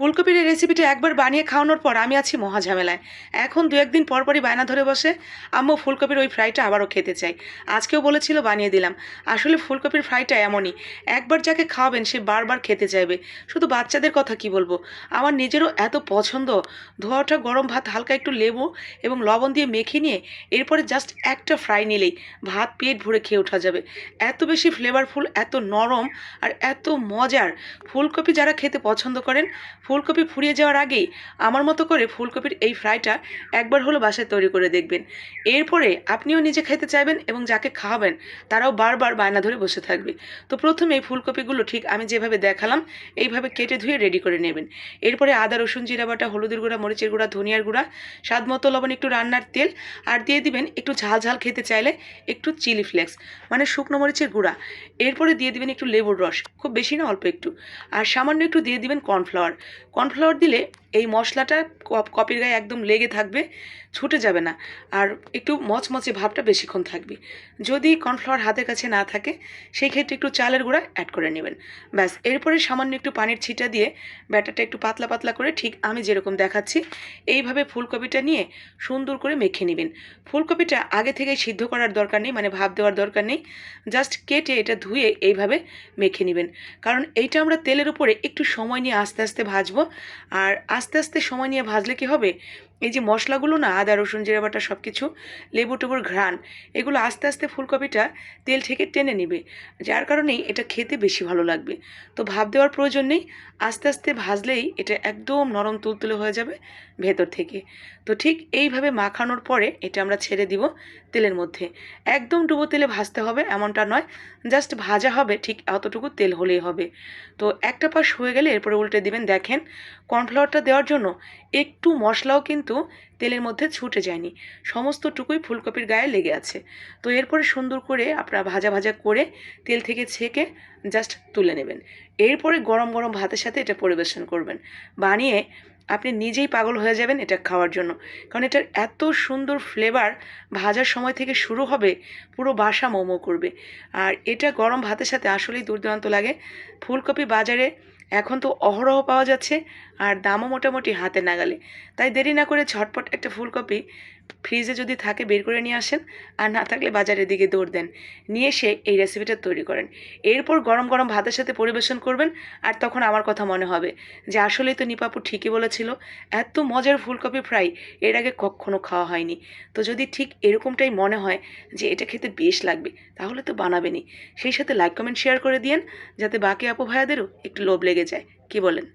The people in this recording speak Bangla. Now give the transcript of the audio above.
ফুলকপির এই রেসিপিটা একবার বানিয়ে খাওয়ানোর পর আমি আছি মহা ঝামেলায়। এখন দু একদিন পর পরই বায়না ধরে বসে আম্মু ফুলকপির ওই ফ্রাইটা আবারও খেতে চাই। আজকেও বলেছিল বানিয়ে দিলাম। আসলে ফুলকপির ফ্রাইটা এমনই, একবার যাকে খাওয়াবেন সে বারবার খেতে চাইবে। শুধু বাচ্চাদের কথা কি বলব? আমার নিজেরও এত পছন্দ। ধোয়া ওঠা গরম ভাত, হালকা একটু লেবু এবং লবণ দিয়ে মেখে নিয়ে এরপরে জাস্ট একটা ফ্রাই নিলেই ভাত পেট ভরে খেয়ে ওঠা যাবে। এত বেশি ফ্লেভারফুল এত নরম আর এত মজার ফুলকপি যারা খেতে পছন্দ করেন ফুলকপি ফুরিয়ে যাওয়ার আগেই আমার মতো করে ফুলকপির এই ফ্রাইটা একবার হলো বাসায় তৈরি করে দেখবেন। এরপরে আপনিও নিজে খেতে চাইবেন এবং যাকে খাওয়াবেন, তারাও বারবার বায়না ধরে বসে থাকবে। তো প্রথমে এই ফুলকপিগুলো ঠিক আমি যেভাবে দেখালাম, এইভাবে কেটে ধুয়ে রেডি করে নেবেন। এরপরে আদা, রসুন, জিরা বাটা, হলুদের গুঁড়া, মরিচের গুঁড়া, ধনিয়ার গুঁড়া, স্বাদ মতো লবণ, একটু রান্নার তেল আর দিয়ে দিবেন একটু ঝাল ঝাল খেতে চাইলে একটু চিলি ফ্লেক্স মানে শুকনো মরিচের গুঁড়া। এরপরে দিয়ে দিবেন একটু লেবুর রস, খুব বেশি না, অল্প একটু। আর সামান্য একটু দিয়ে দিবেন কর্নফ্লাওয়ার। কর্নফ্লাওয়ার দিলে এই মশলাটা কপ- কপির গায়ে একদম লেগে থাকবে, ছুটে যাবে না। আর একটু মচমচে ভাবটা বেশিক্ষণ থাকবে। যদি কর্নফ্লাওয়ার হাতের কাছে না থাকে, সেই ক্ষেত্রে একটু চালের গুঁড়া অ্যাড করে নেবেন। ব্যাস, এরপরে সামান্য একটু পানির ছিটা দিয়ে ব্যাটারটা একটু পাতলা পাতলা করে ঠিক আমি যেরকম দেখাচ্ছি, এইভাবে ফুলকপিটা নিয়ে সুন্দর করে মেখে নেবেন। ফুলকপিটা আগে থেকেই সিদ্ধ করার দরকার নেই মানে ভাব দেওয়ার দরকার নেই। জাস্ট কেটে এটা ধুয়ে এইভাবে মেখে নেবেন। কারণ এইটা আমরা তেলের উপরে একটু সময় নিয়ে আস্তে আস্তে ভাজবো। আর আস্তে আস্তে সময় নিয়ে ভাজলে কি হবে? এই যে মশলাগুলো না, আদা, রসুন, জিরা বাটা সব কিছু লেবু টেবুর ঘ্রাণ, এগুলো আস্তে আস্তে ফুলকপিটা তেল থেকে টেনে নেবে। যার কারণেই এটা খেতে বেশি ভালো লাগবে। তো ভাব দেওয়ার প্রয়োজন নেই। আস্তে আস্তে ভাজলেই এটা একদম নরম তুলতুলে হয়ে যাবে ভেতর থেকে। তো ঠিক এইভাবে মাখানোর পরে এটা আমরা ছেড়ে দিব তেলের মধ্যে। একদম ডুবো তেলে ভাজতে হবে এমনটা নয়, জাস্ট ভাজা হবে ঠিক অতটুকু তেল হলেই হবে। তো একটা পাশ হয়ে গেলে এরপরে উল্টে দিবেন, দেখেন, কর্নফ্লাওয়ারটা দেওয়ার জন্য একটু মশলাও কিন্তু তেলের মধ্যে ছুটে যায়নি। সমস্তটুকুই ফুলকপির গায়ে লেগে আছে। তো এরপরে সুন্দর করে আপনারা ভাজা ভাজা করে তেল থেকে ছেঁকে জাস্ট তুলে নেবেন। এরপরে গরম গরম ভাতের সাথে এটা পরিবেশন করবেন। বানিয়ে আপনি নিজেই পাগল হয়ে যাবেন এটা খাওয়ার জন্য। কারণ এটার এত সুন্দর ফ্লেভার ভাজার সময় থেকে শুরু হবে, পুরো বাসা মোমো করবে। আর এটা গরম ভাতের সাথে আসলেই দুর্দান্ত লাগে। ফুলকপি বাজারে এখন তো অহরহ পাওয়া যাচ্ছে আর দামও মোটামুটি হাতে নাগালে। তাই দেরি না করে ঝটপট একটা ফুলকপি ফ্রিজে যদি থাকে বের করে নিয়ে আসেন আর না থাকলে বাজারের দিকে দৌড় দেন। নিয়ে এসে এই রেসিপিটা তৈরি করেন। এরপর গরম গরম ভাতের সাথে পরিবেশন করবেন আর তখন আমার কথা মনে হবে যে আসলেই তো নিপাপু ঠিকই বলেছিল, এত মজার ফুলকপি ফ্রাই, এর আগে কখনো খাওয়া হয়নি। তো যদি ঠিক এরকমটাই মনে হয় যে এটা খেতে বেশ লাগবে, তাহলে তো বানাবেনই। সেই সাথে লাইক কমেন্ট শেয়ার করে দিয়েন, যাতে বাকি আপু ভাইয়াদেরও একটু লোভ লেগে যায়। কি বলেন?